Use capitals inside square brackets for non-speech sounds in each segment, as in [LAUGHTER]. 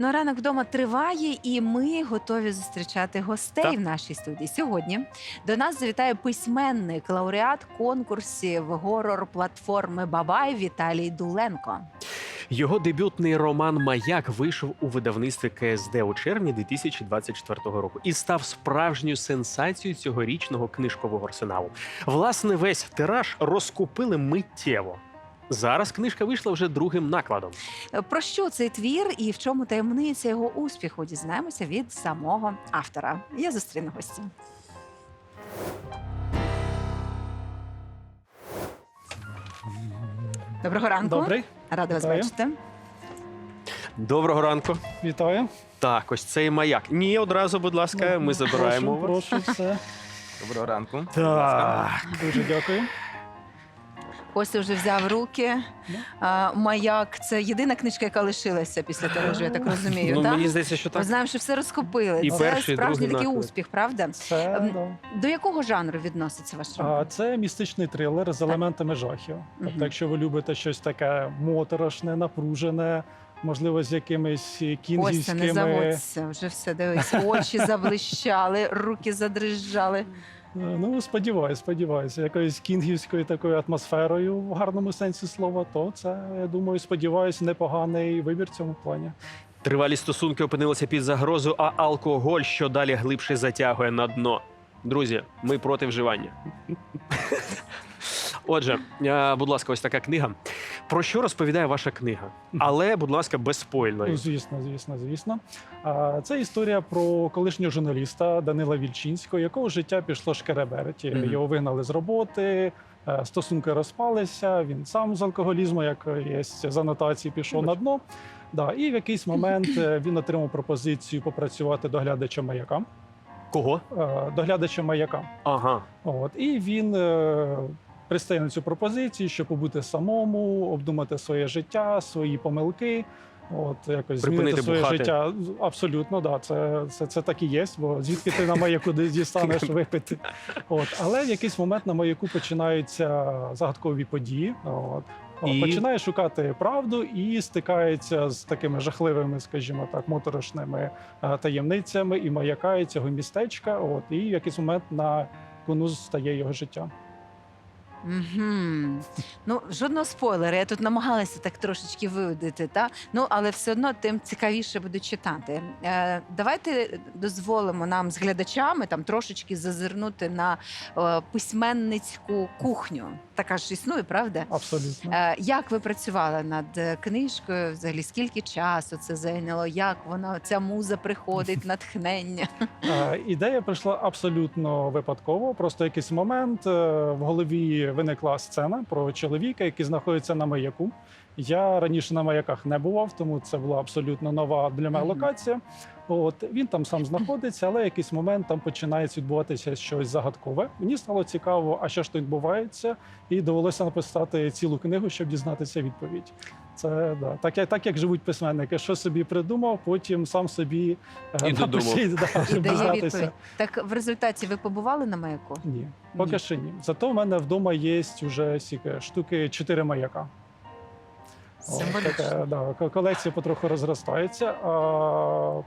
Ну, ранок вдома триває, і ми готові зустрічати гостей Так. в нашій студії. Сьогодні до нас завітає письменник, лауреат конкурсів горор-платформи Бабай Віталій Дуленко. Його дебютний роман Маяк вийшов у видавництві КСД у червні 2024 року і став справжньою сенсацією цьогорічного книжкового арсеналу. Власне, весь тираж розкупили миттєво. Зараз книжка вийшла вже другим накладом. Е, Про що цей твір і в чому таємниця його успіху? Дізнаємося від самого автора. Я зустріну гостя. Доброго ранку. Добрий, Рада вас Вітаю. бачити. Доброго ранку. вітаю. Так, ось цей маяк. Ні, одразу, будь ласка, ми забираємо. Прошу, вас. прошу все. Доброго ранку. Так. Дуже дякую. Костя вже взяв руки. Ну. А, Маяк це єдина книжка, яка лишилася після тиражу, я так розумію. Ну, так? мені здається, що Ми знаємо, що все розкупили. І це перший, і справжній другий такий наклад. успіх, правда? Це, Ем, да. До якого жанру відноситься ваш а, роман? це містичний трилер з елементами жахів. Тобто, якщо ви любите щось таке моторошне, напружене, можливо, з якимись Ось це не кінгівськими. заводься, вже все дивись. Очі заблищали, руки задрижали. Е, Ну, сподіваюся, сподіваюся, якоюсь кінгівською такою атмосферою в гарному сенсі слова, то це, я думаю, сподіваюся, непоганий вибір в цьому плані. Тривалі стосунки опинилися під загрозу, а алкоголь що далі глибше затягує на дно. Друзі, ми проти вживання. Отже, е, будь ласка, ось така книга. Про що розповідає ваша книга? Але, будь ласка, без Ну, спойлерів. звісно, звісно, звісно. Це історія про колишнього журналіста Данила Вільчинського, якого життя пішло шкереберть. Мгм. Його вигнали з роботи, е, стосунки розпалися. Він сам з алкоголізму, як є з анотації, пішов на дно. Да, і в якийсь момент е, він отримав пропозицію попрацювати доглядачем маяка. Кого? Доглядачем маяка. Ага. От і він пристає на цю пропозицію, щоб побути самому, обдумати своє життя, свої помилки. От якось Припинити змінити своє бухати. життя. Абсолютно, да, це, це, це так і є, бо звідки ти на маяку дістанеш випити. От, але в якийсь момент на маяку починаються загадкові події. От. От, І? Починає шукати правду і стикається з такими жахливими, скажімо так, моторошними е, таємницями і маяка і цього містечка. От і в якийсь момент на кону стає його життя. Угу. Ну, жодного спойлера. Я тут намагалася так трошечки виводити, та? ну, але все одно тим цікавіше буду читати. Е, давайте дозволимо нам з глядачами там трошечки зазирнути на е, письменницьку кухню. Така ж існує, правда? Абсолютно. Е, як ви працювали над книжкою? Взагалі, скільки часу це зайняло? Як вона ця муза приходить, [LAUGHS] натхнення? Е, Ідея прийшла абсолютно випадково. Просто якийсь момент е, в голові виникла сцена про чоловіка, який знаходиться на маяку. Я раніше на маяках не бував, тому це була абсолютно нова для мене локація. От він там сам [LAUGHS] знаходиться, але якийсь момент там починається відбуватися щось загадкове. Мені стало цікаво, а що ж тут відбувається, і довелося написати цілу книгу, щоб дізнатися відповідь. Це да, так, як так як живуть письменники, що собі придумав, потім сам собі е, І напишіть, [LAUGHS] да, щоб дізнатися. Так в результаті ви побували на маяку? Ні, поки Ні. що ні. Зато в мене вдома є вже стільки штуки чотири маяка. Символічно. да, колекція потроху розростається. А,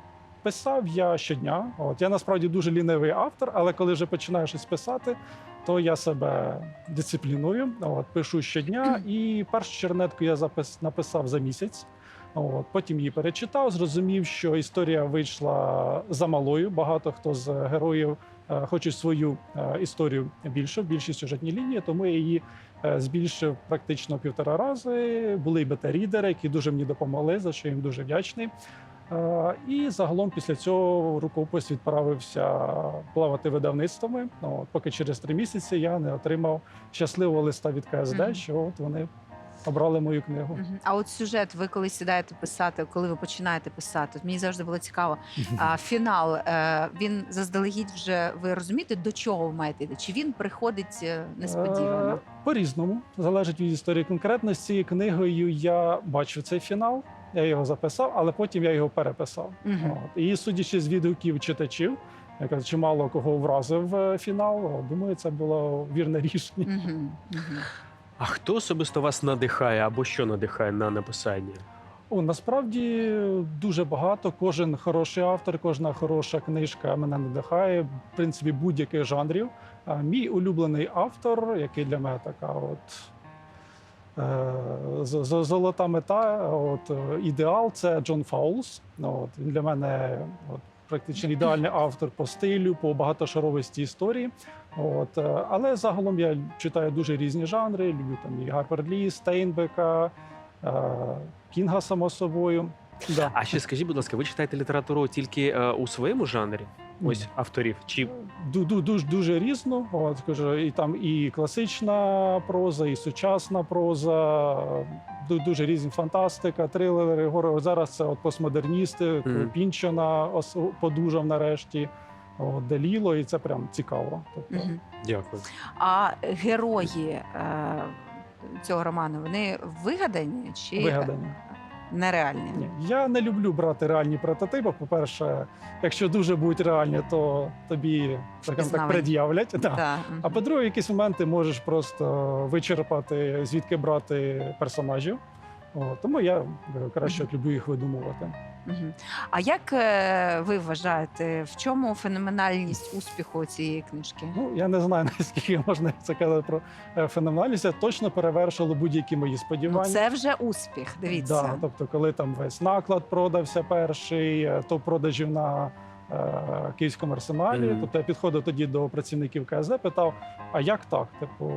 писав я щодня. От я насправді дуже лінивий автор, але коли вже починаю щось писати, то я себе дисципліную. От, пишу щодня, і першу чернетку я запис, написав за місяць. От, потім її перечитав, зрозумів, що історія вийшла замалою. Багато хто з героїв е, хочуть свою е, історію більшу, більші сюжетні лінії, тому я її е, збільшив практично півтора рази. Були й бета-рідери, які дуже мені допомогли, за що їм дуже вдячний. Е, І загалом після цього рукопис відправився плавати видавництвами. Ну, От, поки через три місяці я не отримав щасливого листа від КСД, що от вони обрали мою книгу. А от сюжет, ви коли сідаєте писати, коли ви починаєте писати, от мені завжди було цікаво. А фінал е, він заздалегідь вже ви розумієте, до чого ви маєте йти? Чи він приходить е, несподівано? Е, По-різному залежить від історії. Конкретно з цією книгою я бачив цей фінал. Я його записав, але потім я його переписав. От. І судячи з відгуків читачів, яка чимало кого вразив е, фінал. Думаю, це було вірне рішення. Мгм. А хто особисто вас надихає або що надихає на написання? О, насправді дуже багато. Кожен хороший автор, кожна хороша книжка мене надихає. В принципі, будь-яких жанрів. А мій улюблений автор, який для мене така, от золота мета, от е, ідеал, це Джон Фаулс. Ну, От він для мене от, практично ідеальний автор по стилю, по багатошаровості історії. От, е, але загалом я читаю дуже різні жанри. Люблю там і Гарпер Лі, Стейнбека, е, Кінга, само собою. Да. А ще скажіть, будь ласка, ви читаєте літературу тільки е, у своєму жанрі? Ось авторів? Чи Ду- ду- Дуже дуже різно. От кажу, і там і класична проза, і сучасна проза, дуже різні фантастика, трилери. горе. От зараз це от постмодерністи, ос- подужав нарешті. Деліло, і це прям цікаво. Тобто, Мгм. дякую? А герої е, цього роману вони вигадані чи вигадані. Нереальні? Ні, я не люблю брати реальні прототипи. По-перше, якщо дуже будуть реальні, то тобі так пред'являть. Да. Да. А по-друге, якісь моменти можеш просто вичерпати, звідки брати персонажів. О, тому я е, краще люблю їх видумувати. А як е, ви вважаєте, в чому феноменальність успіху цієї книжки? Ну я не знаю [LAUGHS] наскільки можна це казати про е, феноменальність. Це точно перевершило будь-які мої Ну, це вже успіх. Дивіться. Да, тобто, коли там весь наклад продався перший, то продажів на київському арсеналі. Мгм. Тобто я підходив тоді до працівників КСД, питав: а як так? Типу,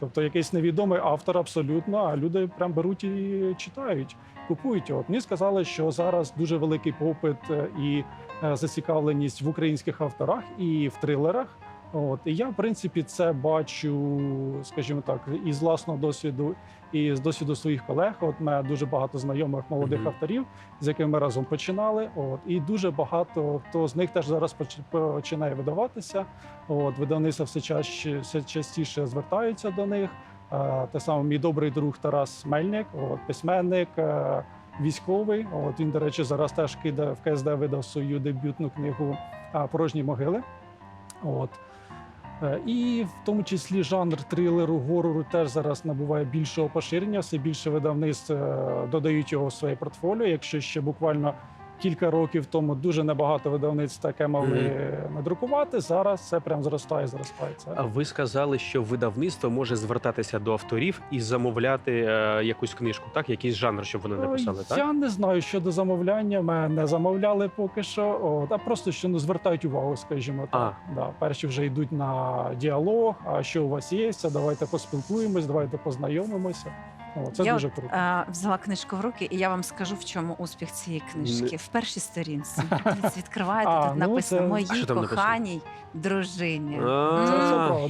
тобто якийсь невідомий автор абсолютно, а люди прям беруть і читають, купують його. Мені сказали, що зараз дуже великий попит е, і е, зацікавленість в українських авторах і в трилерах. От і я, в принципі, це бачу, скажімо так, із власного досвіду і з досвіду своїх колег. От мене дуже багато знайомих молодих Мгм. авторів, з якими ми разом починали. От і дуже багато хто з них теж зараз поч- починає видаватися. От видавництва все чаще все частіше звертаються до них. Е, Те саме мій добрий друг Тарас Мельник, от письменник. е, Військовий, от він, до речі, зараз теж кидає в КСД видав свою дебютну книгу Порожні могили. От. Е, І в тому числі жанр трилеру, горору теж зараз набуває більшого поширення. Все більше видавництв е, додають його в своє портфоліо. Якщо ще буквально кілька років тому дуже небагато видавництв таке могли надрукувати. Зараз це прям зростає, зростає. Це. А ви сказали, що видавництво може звертатися до авторів і замовляти е, якусь книжку, так? Якийсь жанр, щоб вони написали, Ой, так? Я не знаю щодо замовляння. Мене не замовляли поки що. От, а просто що ну звертають увагу, скажімо так. Да, перші вже йдуть на діалог. А що у вас є? Давайте поспілкуємось, давайте познайомимося. О, це я дуже круто. е, взяла книжку в руки, і я вам скажу, в чому успіх цієї книжки. В першій сторінці. Відкриваєте, [LAUGHS] А, тут ну, написано це- моїй коханій дружині.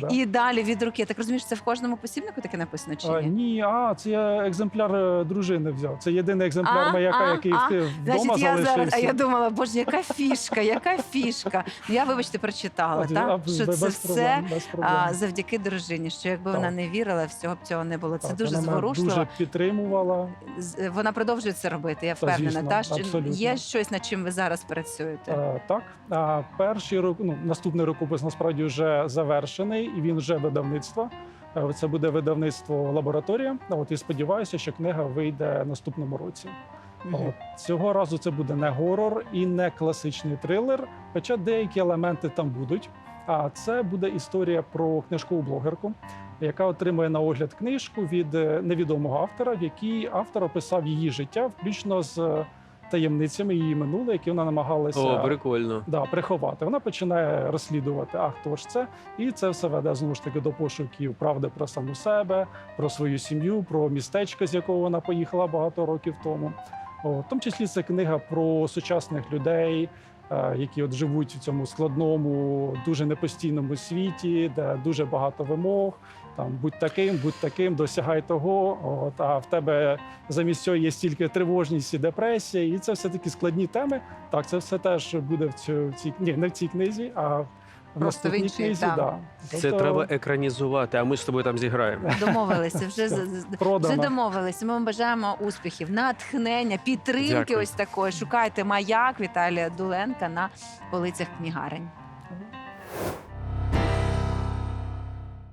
Це. І далі від руки. Так розумію, що це в кожному посібнику таке написано чи ні? ні, а це я екземпляр е, дружини взяв. Це єдиний екземпляр А, маяка, який а. в- вдома Значить, я залишився. зараз, а я думала, боже, яка фішка, яка фішка. Ну, я, вибачте, прочитала, так? Що це все завдяки дружині. Що якби вона не вірила, всього б цього не було. Це дуже вона зворушливо. Дуже підтримувала. З- Вона продовжує це робити. Я Та, впевнена. звісно, Та що абсолютно. є щось, над чим ви зараз працюєте. Е, так, а перший рок, ну наступний рукопис насправді вже завершений, і він вже видавництво. Е, Це буде видавництво лабораторія. От і сподіваюся, що книга вийде наступному році. Мгм. От цього разу це буде не горор і не класичний трилер, хоча деякі елементи там будуть. А це буде історія про книжкову блогерку, яка отримує на огляд книжку від е, невідомого автора, в якій автор описав її життя, включно з е, таємницями її минуле, які вона намагалася О, прикольно. да, приховати. Вона починає розслідувати, а хто ж це, і це все веде знову ж таки до пошуків правди про саму себе, про свою сім'ю, про містечко, з якого вона поїхала багато років тому. В тому числі це книга про сучасних людей, е, які от живуть в цьому складному, дуже непостійному світі, де дуже багато вимог. Там будь таким, будь таким, досягай того. От, а в тебе замість цього є стільки тривожність і депресія, і це все такі складні теми. Так, це все теж буде в цю в цій ні, не в цій книзі, а в в наступній іншій, так. Да. Це То... треба екранізувати, а ми з тобою там зіграємо. Домовилися, вже, вже домовилися. Ми вам бажаємо успіхів, натхнення, підтримки Дякую. ось такої. Шукайте маяк Віталія Дуленка на полицях книгарень.